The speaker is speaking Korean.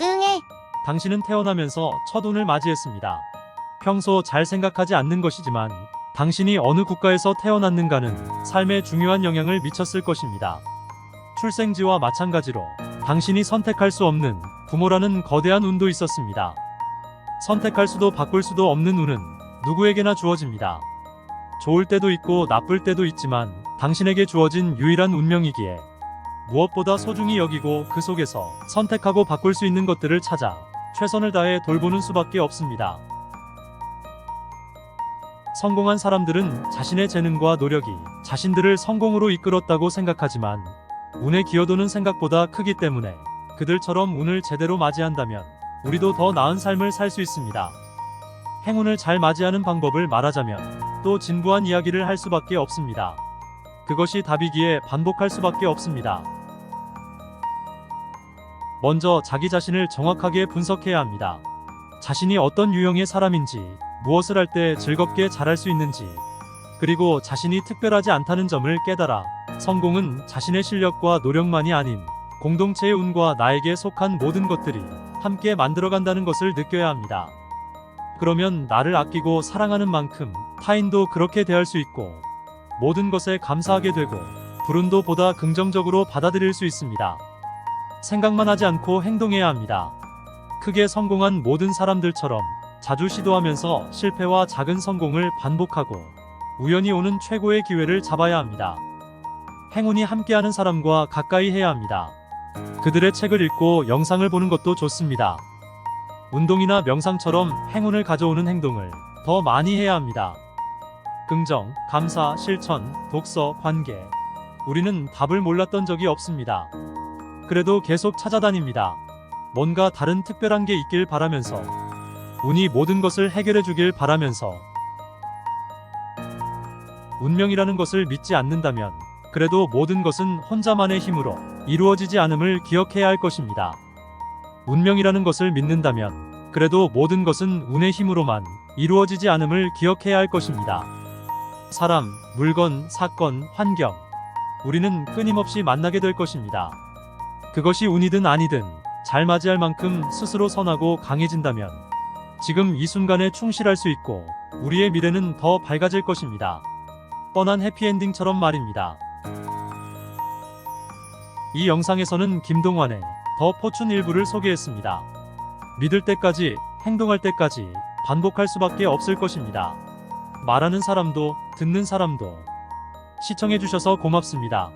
응해. 당신은 태어나면서 첫 운을 맞이했습니다. 평소 잘 생각하지 않는 것이지만 당신이 어느 국가에서 태어났는가는 삶에 중요한 영향을 미쳤을 것입니다. 출생지와 마찬가지로 당신이 선택할 수 없는 부모라는 거대한 운도 있었습니다. 선택할 수도 바꿀 수도 없는 운은 누구에게나 주어집니다. 좋을 때도 있고 나쁠 때도 있지만 당신에게 주어진 유일한 운명이기에 무엇보다 소중히 여기고 그 속에서 선택하고 바꿀 수 있는 것들을 찾아 최선을 다해 돌보는 수밖에 없습니다. 성공한 사람들은 자신의 재능과 노력이 자신들을 성공으로 이끌었다고 생각하지만 운의 기여도는 생각보다 크기 때문에 그들처럼 운을 제대로 맞이한다면 우리도 더 나은 삶을 살 수 있습니다. 행운을 잘 맞이하는 방법을 말하자면 또 진부한 이야기를 할 수밖에 없습니다. 그것이 답이기에 반복할 수밖에 없습니다. 먼저 자기 자신을 정확하게 분석해야 합니다. 자신이 어떤 유형의 사람인지, 무엇을 할 때 즐겁게 잘할 수 있는지, 그리고 자신이 특별하지 않다는 점을 깨달아 성공은 자신의 실력과 노력만이 아닌 공동체의 운과 나에게 속한 모든 것들이 함께 만들어간다는 것을 느껴야 합니다. 그러면 나를 아끼고 사랑하는 만큼 타인도 그렇게 대할 수 있고 모든 것에 감사하게 되고 불운도 보다 긍정적으로 받아들일 수 있습니다. 생각만 하지 않고 행동해야 합니다. 크게 성공한 모든 사람들처럼 자주 시도하면서 실패와 작은 성공을 반복하고 우연히 오는 최고의 기회를 잡아야 합니다. 행운이 함께하는 사람과 가까이 해야 합니다. 그들의 책을 읽고 영상을 보는 것도 좋습니다. 운동이나 명상처럼 행운을 가져오는 행동을 더 많이 해야 합니다. 긍정, 감사, 실천, 독서, 관계. 우리는 답을 몰랐던 적이 없습니다. 그래도 계속 찾아다닙니다. 뭔가 다른 특별한 게 있길 바라면서 운이 모든 것을 해결해 주길 바라면서 운명이라는 것을 믿지 않는다면 그래도 모든 것은 혼자만의 힘으로 이루어지지 않음을 기억해야 할 것입니다. 운명이라는 것을 믿는다면 그래도 모든 것은 운의 힘으로만 이루어지지 않음을 기억해야 할 것입니다. 사람, 물건, 사건, 환경. 우리는 끊임없이 만나게 될 것입니다. 그것이 운이든 아니든 잘 맞이할 만큼 스스로 선하고 강해진다면 지금 이 순간에 충실할 수 있고 우리의 미래는 더 밝아질 것입니다. 뻔한 해피엔딩처럼 말입니다. 이 영상에서는 김동완의 더 포춘 일부를 소개했습니다. 믿을 때까지, 행동할 때까지 반복할 수밖에 없을 것입니다. 말하는 사람도, 듣는 사람도. 시청해주셔서 고맙습니다.